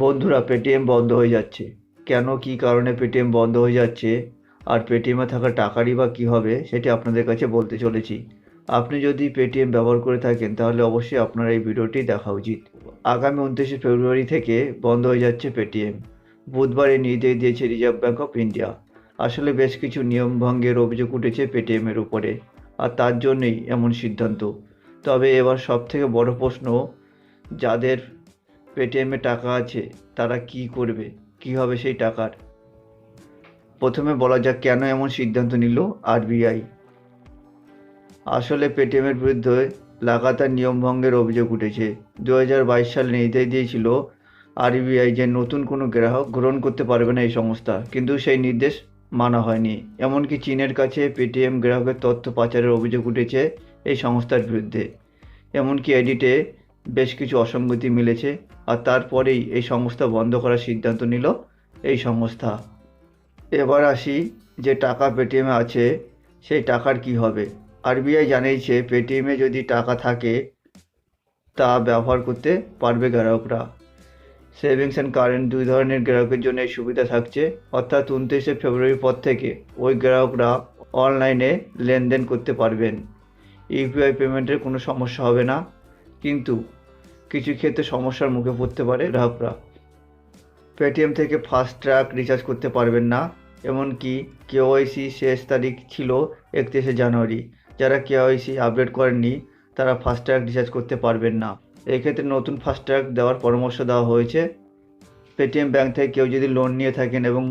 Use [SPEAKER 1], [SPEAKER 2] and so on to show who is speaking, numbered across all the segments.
[SPEAKER 1] বন্ধুরা, পেটিএম বন্ধ হয়ে যাচ্ছে। কেন, কী কারণে পেটিএম বন্ধ হয়ে যাচ্ছে? আর পেটিএমে থাকা টাকারই বা কী হবে, সেটি আপনাদের কাছে বলতে চলেছি। আপনি যদি পেটিএম ব্যবহার করে থাকেন, তাহলে অবশ্যই আপনার এই ভিডিওটি দেখা উচিত। আগামী উনত্রিশে ফেব্রুয়ারি থেকে বন্ধ হয়ে যাচ্ছে পেটিএম। বুধবার এই নির্দেশ দিয়েছে রিজার্ভ ব্যাঙ্ক অফ ইন্ডিয়া আসলে বেশ কিছু নিয়ম ভঙ্গের অভিযোগ উঠেছে পেটিএমের উপরে, আর তার জন্যই এমন সিদ্ধান্ত। তবে এবার সবথেকে বড় প্রশ্ন, যাদের পেটিএমে টাকা আছে, তারা কি করবে? কি হবে সেই টাকার? প্রথমে বলা যাক কেন এমন সিদ্ধান্ত নিল আরবিআই আসলে পেটিএমের বিরুদ্ধে লাগাতার নিয়মভঙ্গের অভিযোগ উঠেছে। দু হাজার বাইশ সালে নির্দেশ দিয়েছিল আরবিআই যে নতুন কোনো গ্রাহক গ্রহণ করতে পারবে না এই সংস্থা, কিন্তু সেই নির্দেশ মানা হয়নি। এমনকি চীনের কাছে পেটিএম গ্রাহকের তথ্য পাচারের অভিযোগ উঠেছে এই সংস্থার বিরুদ্ধে। এমনকি এডিটে বেশ কিছু অসঙ্গতি মিলেছে আর তারপরেই এই সংস্থা বন্ধ করার সিদ্ধান্ত নিল এই সংস্থা। এবার আসি যে টাকা পেটিএমে আছে, সেই টাকার কি হবে? আরবিআই জানিয়েছে পেটিএমে যদি টাকা থাকে, তা ব্যবহার করতে পারবে গ্রাহকরা। সেভিংস অ্যান্ড কারেন্ট দুই ধরনের গ্রাহকের জন্য এই সুবিধা থাকছে। অর্থাৎ উনত্রিশে ফেব্রুয়ারির পর থেকে ওই গ্রাহকরা অনলাইনে লেনদেন করতে পারবেন। ইউপিআই পেমেন্টের কোনো সমস্যা হবে না। কিন্তু কিছু ক্ষেত্রে সমস্যার মুখে পড়তে পারে গ্রাহকরা। পেটিএম থেকে ফাস্ট ট্র্যাক রিচার্জ করতে পারবেন না, এমনকি কেওয়াইসি শেষ তারিখ ছিল একত্রিশে জানুয়ারি। যারা কেওয়াইসি আপডেট করেননি, তারা ফাস্ট ট্র্যাক রিচার্জ করতে পারবেন না। এক্ষেত্রে নতুন ফাস্ট ট্র্যাক দেওয়ার পরামর্শ দেওয়া হয়েছে। পেটিএম ব্যাংক থেকে কেউ যদি লোন নিয়ে থাকেন এবং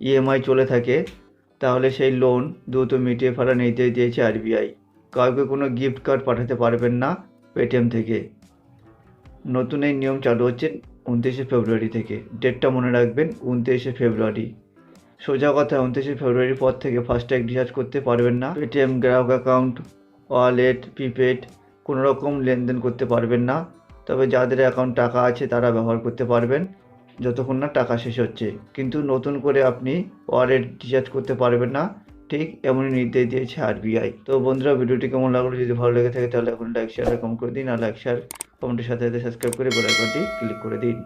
[SPEAKER 1] ইএমআই চলে থাকে, তাহলে সেই লোন দ্রুত মিটিয়ে ফেলা নির্দেশ দিয়েছে আরবিআই কাউকে কোনো গিফট কার্ড পাঠাতে পারবেন না পেটিএম থেকে। নতুন এই নিয়ম চালু হচ্ছে উনত্রিশে ফেব্রুয়ারি থেকে। ডেটটা মনে রাখবেন, উনত্রিশে ফেব্রুয়ারি। সোজা কথা, উনত্রিশে ফেব্রুয়ারির পর থেকে ফাস্ট্যাগ রিচার্জ করতে পারবেন না। পেটিএম গ্রাহক অ্যাকাউন্ট ওয়ালেট প্রিপেড কোনো রকম লেনদেন করতে পারবেন না। তবে যাদের অ্যাকাউন্ট টাকা আছে, তারা ব্যবহার করতে পারবেন। যতক্ষণ না টাকা শেষ হচ্ছে। কিন্তু নতুন করে আপনি ওয়ালেট রিচার্জ করতে পারবেন না। ঠিক এমনই নির্দেশ দিয়েছে আরবিআই তো বন্ধুরা, ভিডিওটি কেমন লাগল? যদি ভালো লেগে থাকে, তাহলে এখন লাইক শেয়ার কমেন্ট করে দিন। আর লাইক শেয়ার কমেন্টের সাথে সাথে সাবস্ক্রাইব করে বেল আইকনটি ক্লিক করে দিন।